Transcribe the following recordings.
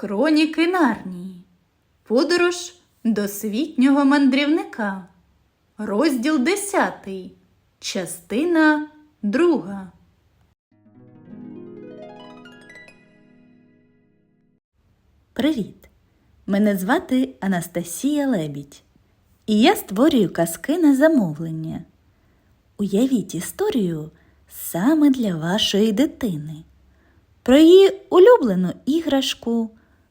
Хроніки Нарнії. Подорож досвітнього мандрівника. Розділ 10. Частина 2. Привіт! Мене звати Анастасія Лебідь. І я створюю казки на замовлення. Уявіть історію саме для вашої дитини про її улюблену іграшку,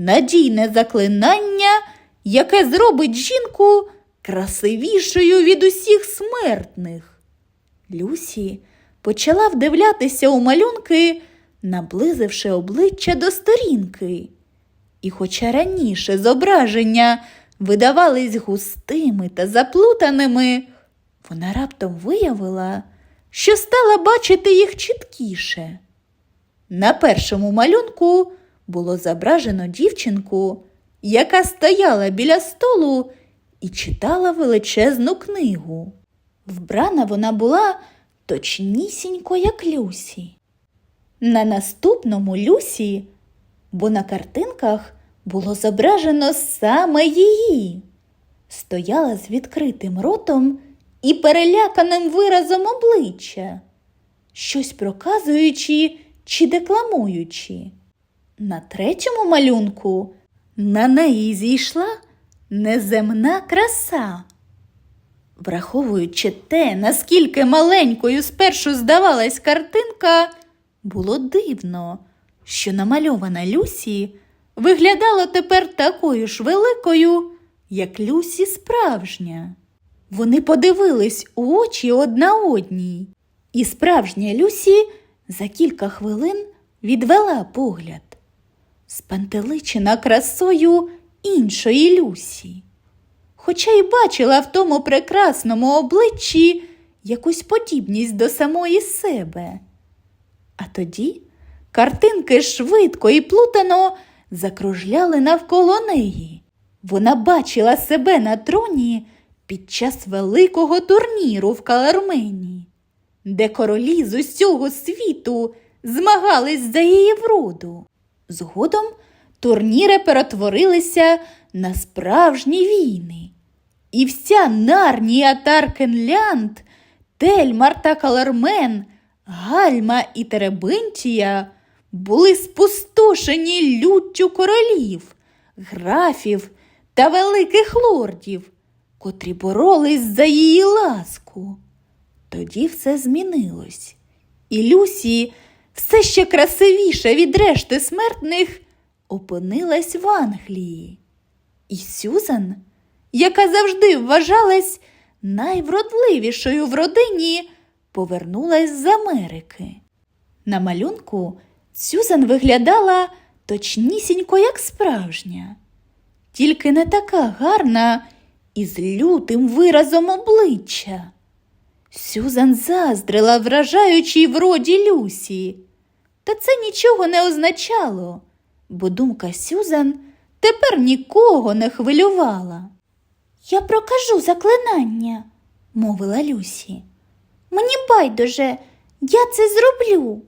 Надійне заклинання, яке зробить жінку красивішою від усіх смертних. Люсі почала вдивлятися у малюнки, наблизивши обличчя до сторінки. І хоча раніше зображення видавались густими та заплутаними, вона раптом виявила, що стала бачити їх чіткіше. На першому малюнку було зображено дівчинку, яка стояла біля столу і читала величезну книгу. Вбрана вона була точнісінько, як Люсі. На наступному Люсі, бо на картинках було зображено саме її, стояла з відкритим ротом і переляканим виразом обличчя, щось проказуючи чи декламуючи. На третьому малюнку на неї зійшла неземна краса. Враховуючи те, наскільки маленькою спершу здавалась картинка, було дивно, що намальована Люсі виглядала тепер такою ж великою, як Люсі справжня. Вони подивились у очі одна одній, і справжня Люсі за кілька хвилин відвела погляд, спантеличена красою іншої Люсі. Хоча й бачила в тому прекрасному обличчі якусь подібність до самої себе. А тоді картинки швидко і плутано закружляли навколо неї. Вона бачила себе на троні під час великого турніру в Калармені, де королі з усього світу змагались за її вроду. Згодом турніри перетворилися на справжні війни. І вся Нарнія Таркенлянд, Тельмар та Калармен, Гальма і Теребинтія були спустошені люттю королів, графів та великих лордів, котрі боролись за її ласку. Тоді все змінилось, і Люсі, все ще красивіша від решти смертних, опинилась в Англії. І Сюзан, яка завжди вважалась найвродливішою в родині, повернулась з Америки. На малюнку Сюзан виглядала точнісінько, як справжня, тільки не така гарна і з лютим виразом обличчя. Сюзан заздрила вражаючій вроді Люсі. Та це нічого не означало, бо думка Сюзан тепер нікого не хвилювала. Я прокажу заклинання, мовила Люсі. Мені байдуже, я це зроблю.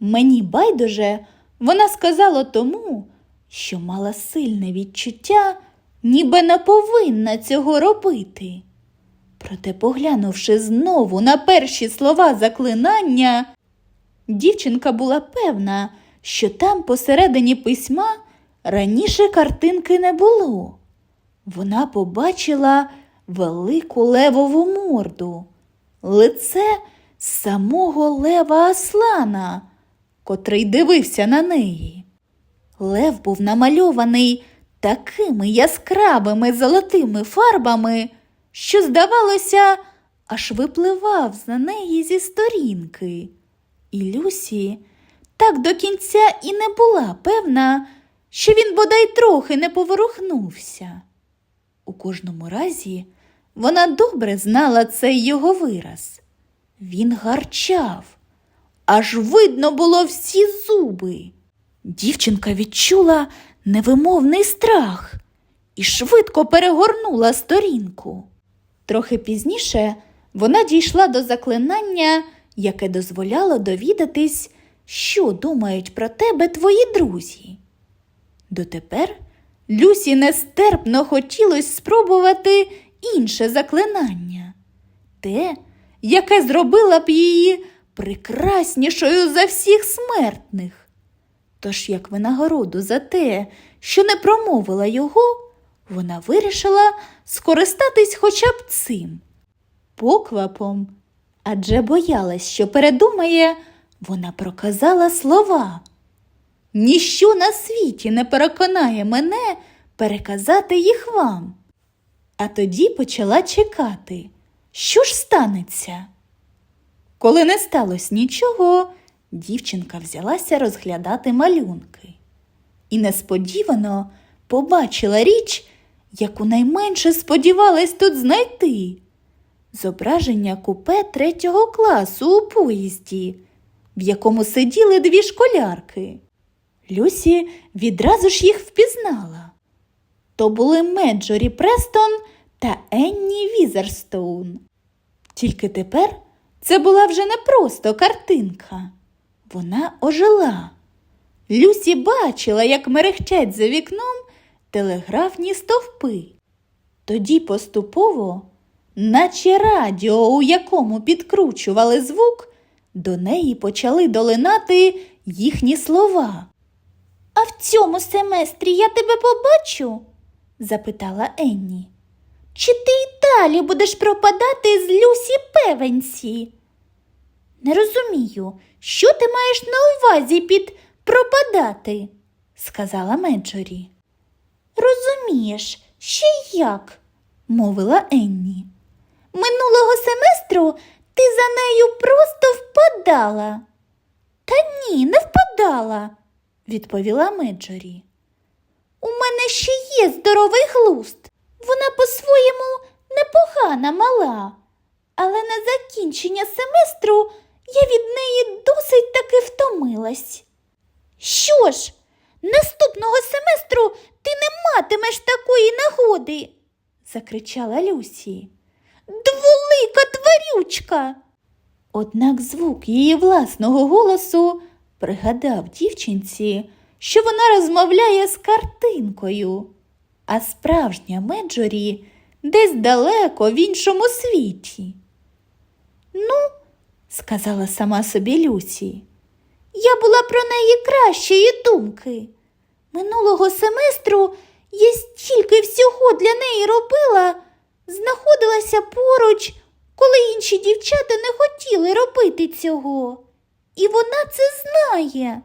Мені байдуже, вона сказала тому, що мала сильне відчуття, ніби не повинна цього робити. Проте, поглянувши знову на перші слова заклинання, дівчинка була певна, що там посередині письма раніше картинки не було. Вона побачила велику левову морду, лице самого лева Аслана, котрий дивився на неї. Лев був намальований такими яскравими золотими фарбами, що, здавалося, аж випливав за неї зі сторінки. І Люсі так до кінця і не була певна, що він бодай трохи не поворухнувся. У кожному разі вона добре знала цей його вираз. Він гарчав, аж видно було всі зуби. Дівчинка відчула невимовний страх і швидко перегорнула сторінку. Трохи пізніше вона дійшла до заклинання, яке дозволяло довідатись, що думають про тебе твої друзі. Дотепер Люсі нестерпно хотілося спробувати інше заклинання, те, яке зробило б її прекраснішою за всіх смертних. Тож, як винагороду за те, що не промовила його, вона вирішила скористатись хоча б цим поквапом, адже боялась, що передумає, вона проказала слова. Ніщо на світі не переконає мене переказати їх вам. А тоді почала чекати, що ж станеться. Коли не сталося нічого, дівчинка взялася розглядати малюнки і несподівано побачила річ, яку найменше сподівалась тут знайти зображення купе третього класу у поїзді, в якому сиділи дві школярки. Люсі відразу ж їх впізнала. То були Меджорі Престон та Енні Візерстоун. Тільки тепер це була вже не просто картинка. Вона ожила. Люсі бачила, як мерехтять за вікном телеграфні стовпи. Тоді поступово, наче радіо, у якому підкручували звук, до неї почали долинати їхні слова. А в цьому семестрі я тебе побачу? запитала Енні. Чи ти й далі будеш пропадати з Люсі Певенсі? Не розумію, що ти маєш на увазі під пропадати, сказала Меджорі. Розумієш, ще як, мовила Енні. Минулого семестру ти за нею просто впадала. Та ні, не впадала, відповіла Меджорі. У мене ще є здоровий глузд. Вона по-своєму непогана мала, але на закінчення семестру я від неї досить таки втомилась. Що ж, наступного семестру ти не матимеш такої нагоди, закричала Люсі. Дволика тварючка. Однак звук її власного голосу пригадав дівчинці, що вона розмовляє з картинкою, а справжня Меджорі десь далеко в іншому світі. Ну, сказала сама собі Люсі, я була про неї кращої думки. Минулого семестру я стільки всього для неї робила, знаходилася поруч, коли інші дівчата не хотіли робити цього. І вона це знає.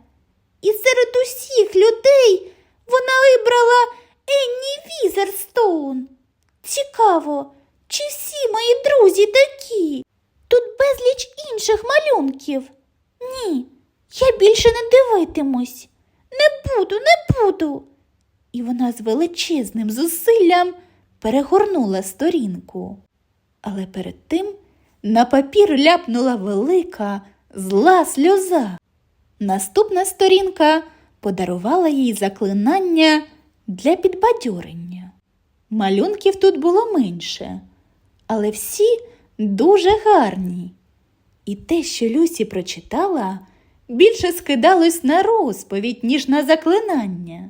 І серед усіх людей вона вибрала Енні Візерстоун. Цікаво, чи всі мої друзі такі? Тут безліч інших малюнків. Ні, я більше не дивитимусь. Не буду, не буду. І вона з величезним зусиллям перегорнула сторінку. Але перед тим на папір ляпнула велика зла сльоза. Наступна сторінка подарувала їй заклинання для підбадьорення. Малюнків тут було менше, але всі дуже гарні. І те, що Люсі прочитала, більше скидалось на розповідь, ніж на заклинання.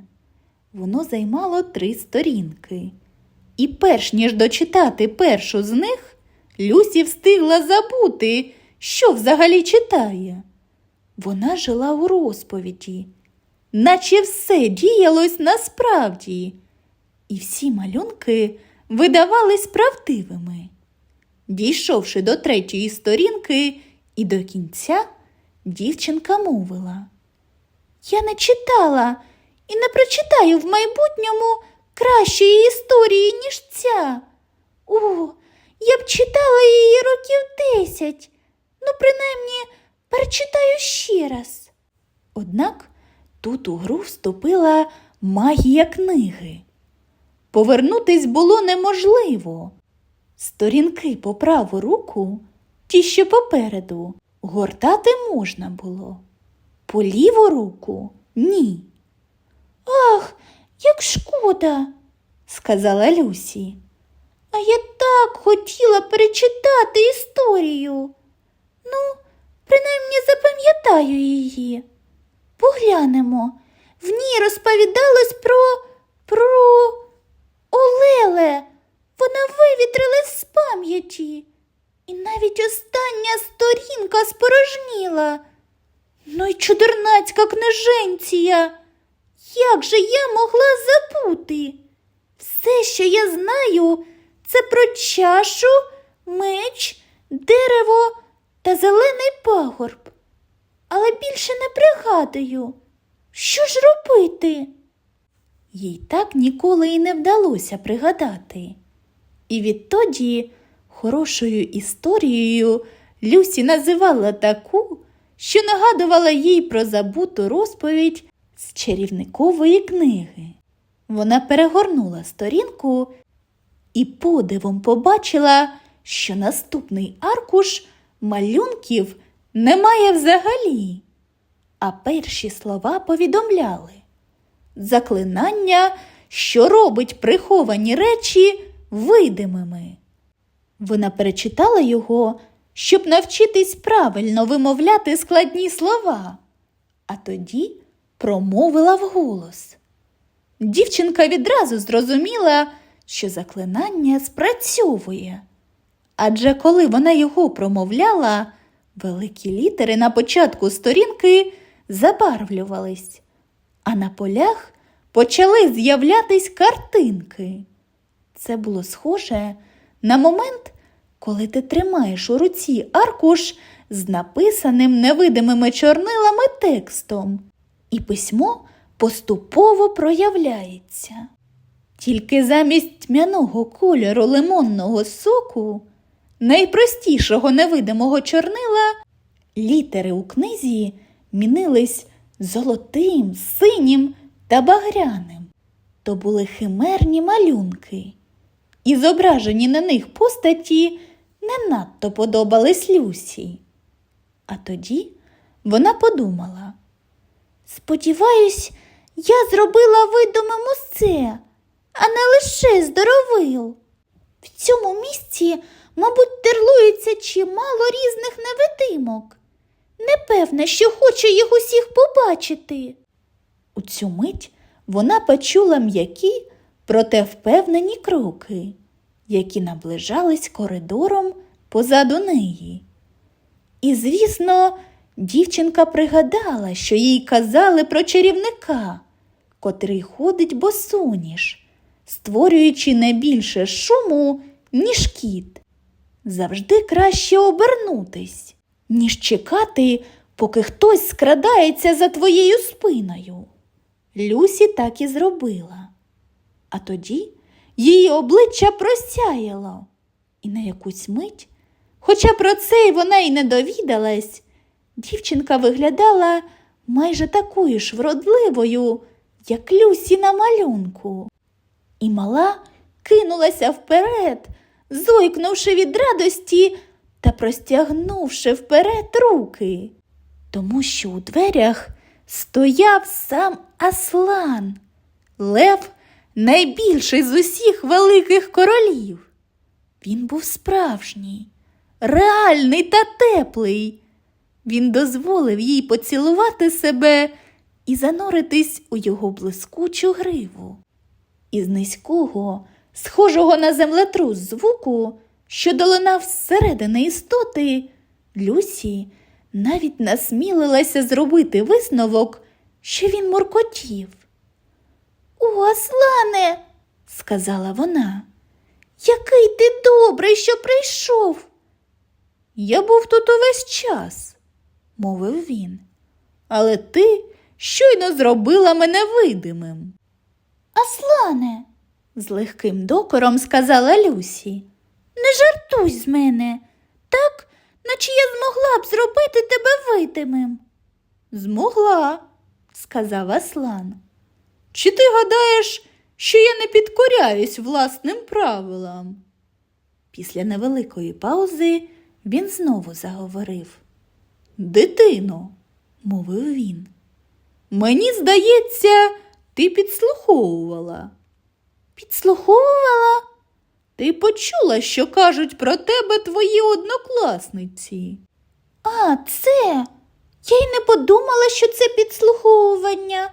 Воно займало три сторінки. І перш ніж дочитати першу з них, Люсі встигла забути, що взагалі читає. Вона жила у розповіді, наче все діялось насправді, і всі малюнки видавались правдивими. Дійшовши до третьої сторінки і до кінця, дівчинка мовила. Я не читала і не прочитаю в майбутньому кращої історії, ніж ця. О, я б читала її років десять. Ну, принаймні, перечитаю ще раз. Однак тут у гру вступила магія книги. Повернутись було неможливо. Сторінки по праву руку, ті, що попереду, гортати можна було. По ліву руку ні. Ах, як шкода, сказала Люсі. А я так хотіла перечитати історію. Ну, принаймні запам'ятаю її. Поглянемо. В ній розповідалось про. про. Олеле. Вона вивітрилась з пам'яті. І навіть остання сторінка спорожніла. Ну й чудернацька книженція. Як же я могла забути? Все, що я знаю, це про чашу, меч, дерево та зелений пагорб. Але більше не пригадую. Що ж робити? Їй так ніколи і не вдалося пригадати. І відтоді хорошою історією Люсі називала таку, що нагадувала їй про забуту розповідь чарівникової книги. Вона перегорнула сторінку і подивом побачила, що наступний аркуш малюнків немає взагалі. А перші слова повідомляли заклинання, що робить приховані речі видимими. Вона перечитала його, щоб навчитись правильно вимовляти складні слова, а тоді промовила вголос. Дівчинка відразу зрозуміла, що заклинання спрацьовує. Адже коли вона його промовляла, великі літери на початку сторінки забарвлювались, а на полях почали з'являтись картинки. Це було схоже на момент, коли ти тримаєш у руці аркуш з написаним невидимими чорнилами текстом, і письмо поступово проявляється. Тільки замість тьмяного кольору лимонного соку, найпростішого невидимого чорнила, літери у книзі мінились золотим, синім та багряним. То були химерні малюнки, і зображені на них постаті не надто подобались Люсі. А тоді вона подумала. Сподіваюсь, я зробила видумим усе, а не лише здоровил. В цьому місці, мабуть, терлується чимало різних невидимок. Непевне, що хоче їх усіх побачити. У цю мить вона почула м'які, проте впевнені кроки, які наближались коридором позаду неї. І, звісно, дівчинка пригадала, що їй казали про чарівника, котрий ходить босоніж, створюючи не більше шуму, ніж кіт. Завжди краще обернутись, ніж чекати, поки хтось скрадається за твоєю спиною. Люсі так і зробила. А тоді її обличчя просяяло, і на якусь мить, хоча про це й вона й не довідалась, дівчинка виглядала майже такою ж вродливою, як Люсі на малюнку. І мала кинулася вперед, зойкнувши від радості та простягнувши вперед руки, тому що у дверях стояв сам Аслан, лев найбільший з усіх великих королів. Він був справжній, реальний та теплий. Він дозволив їй поцілувати себе і зануритись у його блискучу гриву. Із низького, схожого на землетрус звуку, що долинав зсередини істоти, Люсі навіть насмілилася зробити висновок, що він муркотів. О, Аслане, сказала вона, який ти добрий, що прийшов. Я був тут увесь час, мовив він, але ти щойно зробила мене видимим. Аслане, з легким докором сказала Люсі, не жартуй з мене, так, наче я змогла б зробити тебе видимим. Змогла, сказав Аслан. Чи ти гадаєш, що я не підкоряюсь власним правилам? Після невеликої паузи він знову заговорив. Дитино, мовив він. Мені здається, ти підслуховувала. Підслуховувала? Ти почула, що кажуть про тебе твої однокласниці. А, це. Я й не подумала, що це підслуховування.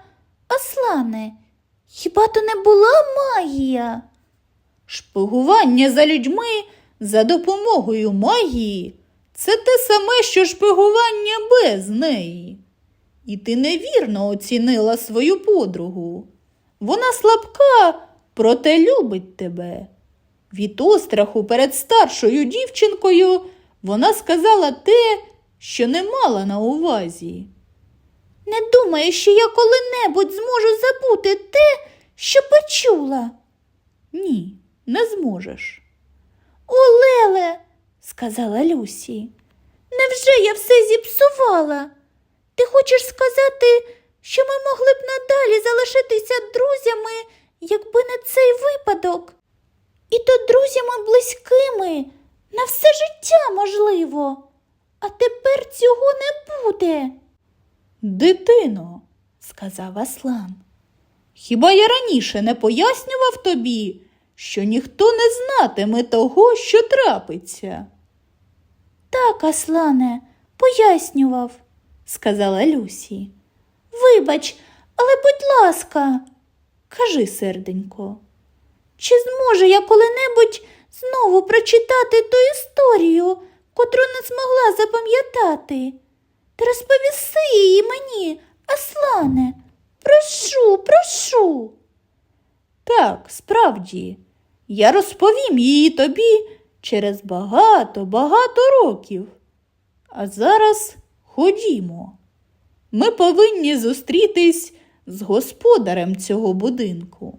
Аслане, хіба то не була магія? Шпигування за людьми за допомогою магії це те саме, що шпигування без неї. І ти невірно оцінила свою подругу. Вона слабка, проте любить тебе. Від остраху перед старшою дівчинкою вона сказала те, що не мала на увазі. Не думаю, що я коли-небудь зможу забути те, що почула. Ні, не зможеш. О, Леле, сказала Люсі, невже я все зіпсувала? Ти хочеш сказати, що ми могли б надалі залишитися друзями, якби не цей випадок? І то друзями близькими, на все життя можливо. А тепер цього не буде. Дитино, сказав Аслан, хіба я раніше не пояснював тобі, що ніхто не знатиме того, що трапиться? Так, Аслане, пояснював, сказала Люсі. Вибач, але будь ласка, кажи, серденько, чи зможу я коли-небудь знову прочитати ту історію, котру не змогла запам'ятати? Ти розповіси її мені, Аслане. Прошу, прошу. Так, справді, я розповім її тобі через багато, багато років. А зараз ходімо. Ми повинні зустрітись з господарем цього будинку.